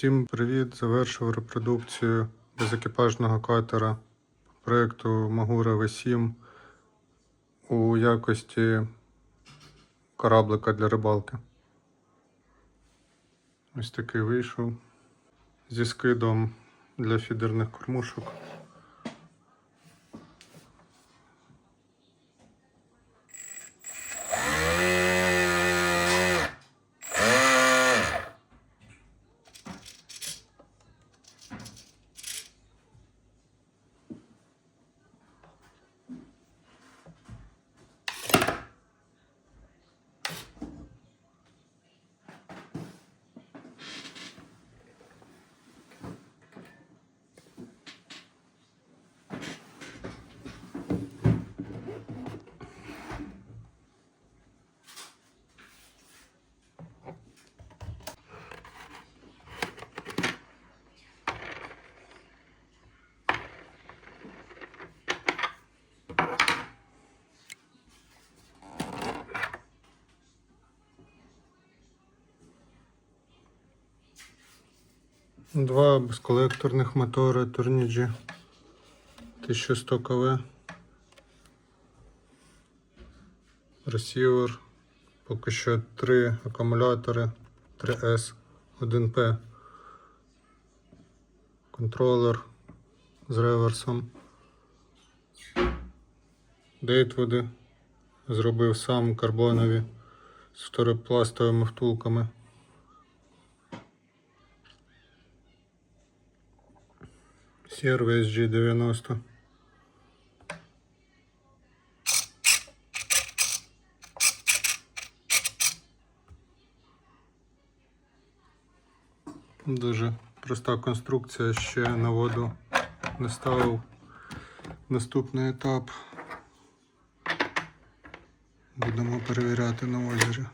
Всім привіт! Завершив репродукцію безекіпажного катера проєкту Магура В7 у якості кораблика для рибалки. Ось такий вийшов зі скидом для фідерних кормушок. Два безколекторних мотори Turnigy 1100 КВ. Ресівер. Поки що три акумулятори 3С 1П. Контролер з реверсом. Дейтвуди зробив сам карбонові з второпластовими втулками. Сервис G90. Дуже проста конструкція, ще на воду не ставив. Наступний етап. Будемо перевіряти на озері.